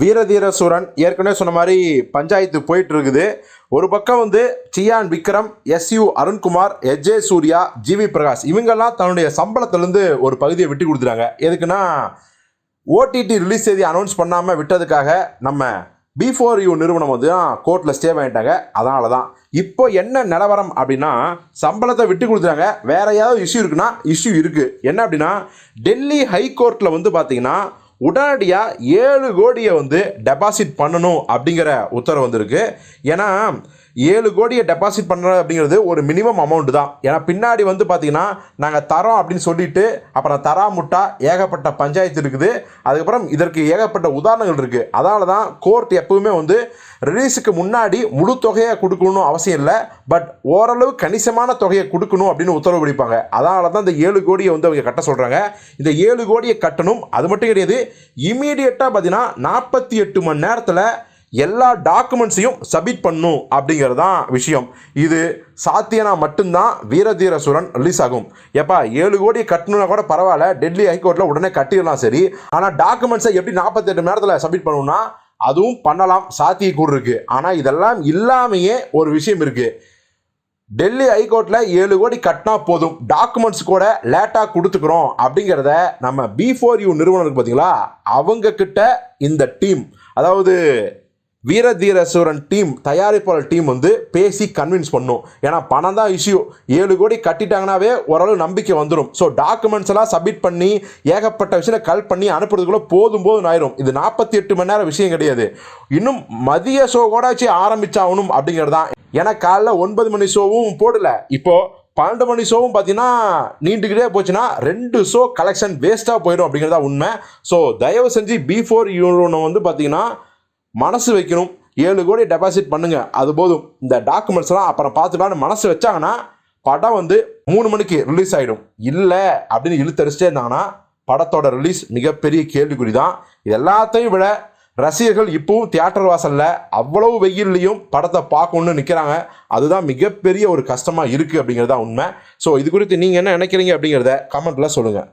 வீரதீர சூரன் ஏற்கனவே சொன்ன மாதிரி பஞ்சாயத்து போயிட்டு இருக்குது ஒரு பக்கம் வந்து Chiyaan Vikram S U Arunkumar S J Suryah G V Prakash. இவங்கெல்லாம் தன்னுடைய சம்பளத்திலேருந்து ஒரு பகுதியை விட்டு கொடுத்துறாங்க எதுக்குன்னா ஓடிடி ரிலீஸ் தேதி அனௌன்ஸ் பண்ணாமல் விட்டதுக்காக நம்ம பிஃபோர் யூ நிறுவனம் வந்து கோர்ட்டில் ஸ்டே பண்ணிட்டாங்க. அதனால தான் இப்போ என்ன நிலவரம் அப்படின்னா சம்பளத்தை விட்டு கொடுத்துறாங்க வேற ஏதாவது இஷ்யூ இருக்குன்னா இஷ்யூ இருக்குது என்ன அப்படின்னா டெல்லி ஹை கோர்ட்டில் வந்து பார்த்திங்கன்னா உடனடியாக ஏழு கோடியை வந்து டெபாசிட் பண்ணணும் அப்படிங்கிற உத்தரவு வந்திருக்கு. ஏன்னா ஏழு கோடியை டெபாசிட் பண்ணுறது அப்படிங்கிறது ஒரு மினிமம் அமௌண்ட் தான். ஏன்னா பின்னாடி வந்து பார்த்தீங்கன்னா நாங்கள் தரோம் அப்படின்னு சொல்லிட்டு அப்புறம் தரா முட்டா ஏகப்பட்ட பஞ்சாயத்து இருக்குது. அதுக்கப்புறம் இதற்கு ஏகப்பட்ட உதாரணங்கள் இருக்குது அதனால தான் கோர்ட் எப்பவுமே வந்து ரிலீஸுக்கு முன்னாடி முழு தொகையை கொடுக்கணும் அவசியம் இல்லை. பட் ஓரளவு கணிசமான தொகையை கொடுக்கணும் அப்படின்னு உத்தரவு பிடிப்பாங்க. அதனால தான் இந்த ஏழு கோடியை வந்து அவங்க கட்ட சொல்கிறாங்க இந்த ஏழு கோடியை கட்டணும். அது மட்டும் கிடையாது இமீடியட்டாக பார்த்தீங்கன்னா நாற்பத்தி எட்டு மணி நேரத்தில் எல்லா டாக்குமெண்ட்ஸையும் சப்மிட் பண்ணும் அப்படிங்கிறது தான் விஷயம். இது சாத்தியனா மட்டும்தான் வீரதீர சுரன் ரிலீஸ் ஆகும். ஏப்பா ஏழு கோடி கட்டணும்னா கூட பரவாயில்ல. டெல்லி ஹைகோர்ட்டில் உடனே கட்டிடலாம் சரி. ஆனால் டாக்குமெண்ட்ஸை எப்படி நாற்பத்தெட்டு மணி நேரத்தில் சப்மிட் பண்ணணும்னா அதுவும் பண்ணலாம். சாத்தியக்கூறு இருக்குது ஆனால் இதெல்லாம் இல்லாமையே ஒரு விஷயம் இருக்குது டெல்லி ஹைகோர்ட்டில் ஏழு கோடி கட்டினா போதும். டாக்குமெண்ட்ஸ் கூட லேட்டாக கொடுத்துக்கிறோம் அப்படிங்கிறத நம்ம பி ஃபோர் யூ நிறுவனம் இருக்கு பார்த்தீங்களா அவங்க கிட்ட இந்த டீம் அதாவது வீரதீரசூரன் டீம் தயாரிப்பாளர் டீம் வந்து பேசி கன்வின்ஸ் பண்ணும். ஏன்னா பணம் தான் இஷ்யூ ஏழு கோடி கட்டிட்டாங்கனாவே ஓரளவு நம்பிக்கை வந்துடும் ஸோ டாக்குமெண்ட்ஸ் எல்லாம் சப்மிட் பண்ணி ஏகப்பட்ட விஷயம் கல் பண்ணி அனுப்புறதுக்குள்ள போதும் போதும் ஆயிரும். இது நாற்பத்தி எட்டு மணி நேரம் விஷயம் கிடையாது. இன்னும் மதிய ஷோ கூட வச்சு ஆரம்பிச்சாகணும் அப்படிங்கிறது தான். ஏன்னா காலைல ஒன்பது மணி ஷோவும் போடல. இப்போ பன்னெண்டு மணி ஷோவும் பார்த்தீங்கன்னா நீண்டுக்கிட்டே போச்சுன்னா ரெண்டு ஷோ கலெக்ஷன் வேஸ்ட்டாக போயிடும் அப்படிங்கிறதா உண்மை. ஸோ தயவு செஞ்சு பிஃபோர் ஃபோர் வந்து பார்த்தீங்கன்னா மனசு வைக்கணும். ஏழு கோடி டெபாசிட் பண்ணுங்க. அது போதும். இந்த டாக்குமெண்ட்ஸ்லாம் அப்புறம் பார்த்துக்கலாம்னு மனசு வச்சாங்கன்னா படம் வந்து மூணு மணிக்கு ரிலீஸ் ஆகிடும் இல்லை அப்படின்னு இழுத்தரிச்சிட்டே இருந்தாங்கன்னா படத்தோட ரிலீஸ் மிகப்பெரிய கேள்விக்குறி தான் இது எல்லாத்தையும் விட ரசிகர்கள் இப்பவும் தியேட்டர் வாசலில் அவ்வளவு வெயில்லையும் படத்தை பார்க்கணுன்னு நிற்கிறாங்க அதுதான் மிகப்பெரிய ஒரு கஷ்டமாக இருக்குது அப்படிங்கிறது தான் உண்மை. ஸோ இது குறித்து நீங்கள் என்ன நினைக்கிறீங்க அப்படிங்கிறத கமெண்ட்டில் சொல்லுங்கள்